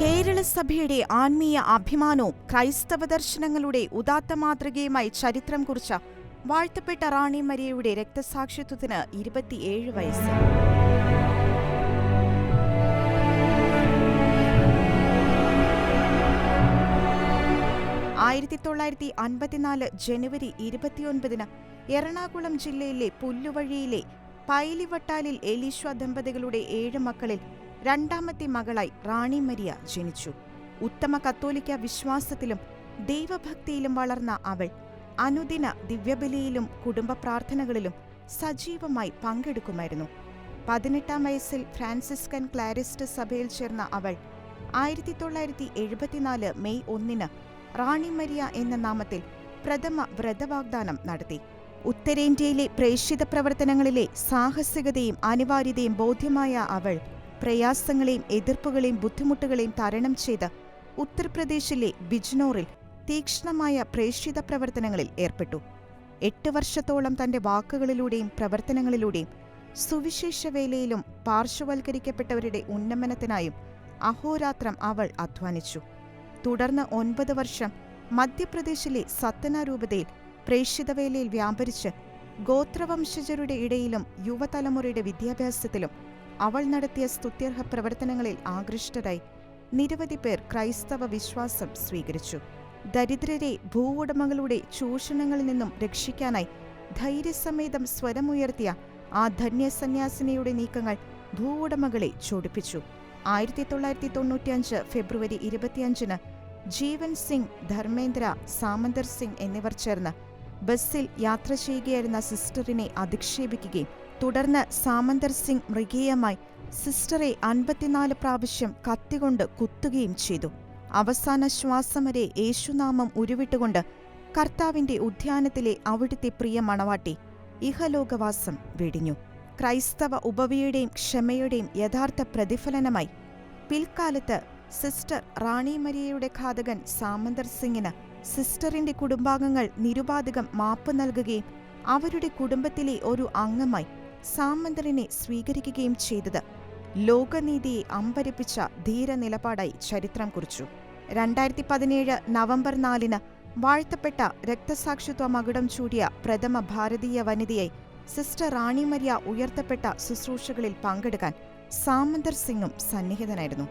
സഭയുടെ ആത്മീയ അഭിമാനവും ക്രൈസ്തവ ദർശനങ്ങളുടെ ഉദാത്ത മാതൃകയുമായി ചരിത്രം കുറിച്ച വാഴ്ത്തപ്പെട്ട റാണി മരിയയുടെ രക്തസാക്ഷിത്വത്തിന് ഇരുപത്തിയേഴ് വയസ്സ്. ആയിരത്തി തൊള്ളായിരത്തി അൻപത്തിനാല് ജനുവരി ഇരുപത്തിയൊൻപതിന് എറണാകുളം ജില്ലയിലെ പുല്ലുവഴിയിലെ പൈലിവട്ടാലിൽ എലീശ്വ ദമ്പതികളുടെ ഏഴ് മക്കളിൽ രണ്ടാമത്തെ മകളായി റാണി മരിയ ജനിച്ചു. ഉത്തമ കത്തോലിക്ക വിശ്വാസത്തിലും ദൈവഭക്തിയിലും വളർന്ന അവൾ അനുദിന ദിവ്യബലിയിലും കുടുംബ പ്രാർത്ഥനകളിലും സജീവമായി പങ്കെടുക്കുമായിരുന്നു. പതിനെട്ടാം വയസ്സിൽ ഫ്രാൻസിസ്കൻ ക്ലാരിസ്റ്റ് സഭയിൽ ചേർന്ന അവൾ ആയിരത്തി തൊള്ളായിരത്തി എഴുപത്തിനാല് മെയ് ഒന്നിന് റാണി മരിയ എന്ന നാമത്തിൽ പ്രഥമ വ്രതവാഗ്ദാനം നടത്തി. ഉത്തരേന്ത്യയിലെ പ്രേക്ഷിത പ്രവർത്തനങ്ങളിലെ സാഹസികതയും അനിവാര്യതയും ബോധ്യമായ അവൾ പ്രയാസങ്ങളെയും എതിർപ്പുകളെയും ബുദ്ധിമുട്ടുകളെയും തരണം ചെയ്ത് ഉത്തർപ്രദേശിലെ ബിജ്നോറിൽ തീക്ഷ്ണമായ പ്രേക്ഷിത പ്രവർത്തനങ്ങളിൽ ഏർപ്പെട്ടു. എട്ട് വർഷത്തോളം തന്റെ വാക്കുകളിലൂടെയും പ്രവർത്തനങ്ങളിലൂടെയും സുവിശേഷ വേലയിലും പാർശ്വവൽക്കരിക്കപ്പെട്ടവരുടെ ഉന്നമനത്തിനായും അഹോരാത്രം അവൾ അധ്വാനിച്ചു. തുടർന്ന് ഒൻപത് വർഷം മധ്യപ്രദേശിലെ സത്തന രൂപതയിൽ പ്രേക്ഷിതവേലയിൽ വ്യാപരിച്ച് ഗോത്രവംശജരുടെ ഇടയിലും യുവതലമുറയുടെ വിദ്യാഭ്യാസത്തിലും അവൾ നടത്തിയ സ്തുത്യർഹ പ്രവർത്തനങ്ങളിൽ ആകൃഷ്ടരായി. നിരവധി പേർ ക്രൈസ്തവ വിശ്വാസം സ്വീകരിച്ചു. ദരിദ്രരെ ഭൂവുടമകളുടെ ചൂഷണങ്ങളിൽ നിന്നും രക്ഷിക്കാനായി ധൈര്യസമേതം സ്വരമുയർത്തിയ ആ ധന്യസന്യാസിനിയുടെ നീക്കങ്ങൾ ഭൂവുടമകളെ ചൊടിപ്പിച്ചു. ആയിരത്തി തൊള്ളായിരത്തി തൊണ്ണൂറ്റിയഞ്ച് ഫെബ്രുവരി ഇരുപത്തിയഞ്ചിന് ജീവൻ സിംഗ് ധർമ്മേന്ദ്ര സാമന്തർ സിംഗ് എന്നിവർ ചേർന്ന് ബസ്സിൽ യാത്ര ചെയ്യുകയായിരുന്ന സിസ്റ്ററിനെ അധിക്ഷേപിക്കുകയും തുടർന്ന് സാമന്തർ സിംഗ് മൃഗീയമായി സിസ്റ്ററെ അൻപത്തിനാല് പ്രാവശ്യം കത്തികൊണ്ട് കുത്തുകയും ചെയ്തു. അവസാന ശ്വാസം വരെ യേശുനാമം ഉരുവിട്ടുകൊണ്ട് കർത്താവിന്റെ ഉദ്യാനത്തിലെ അവിടുത്തെ പ്രിയ മണവാട്ടി ഇഹലോകവാസം വെടിഞ്ഞു. ക്രൈസ്തവ ഉപവിയുടെയും ക്ഷമയുടെയും യഥാർത്ഥ പ്രതിഫലനമായി പിൽക്കാലത്ത് സിസ്റ്റർ റാണി മരിയയുടെ ഘാതകൻ സാമന്തർ സിംഗിന് സിസ്റ്ററിന്റെ കുടുംബാംഗങ്ങൾ നിരുപാധികം മാപ്പ് നൽകുകയും അവരുടെ കുടുംബത്തിലെ ഒരു അംഗമായി സാമന്തറിനെ സ്വീകരിക്കുകയും ചെയ്തത്. ലോകനീതിയെ അമ്പരിപ്പിച്ച ധീര നിലപാടായി ചരിത്രം കുറിച്ചു. രണ്ടായിരത്തി പതിനേഴ് നവംബർ നാലിന് വാഴ്ത്തപ്പെട്ട രക്തസാക്ഷിത്വ മകുടം ചൂടിയ പ്രഥമ ഭാരതീയ വനിതയെ സിസ്റ്റർ റാണി മരിയ ഉയർത്തപ്പെട്ട ശുശ്രൂഷകളിൽ പങ്കെടുക്കാൻ സാമന്തർ സിംഗും സന്നിഹിതനായിരുന്നു.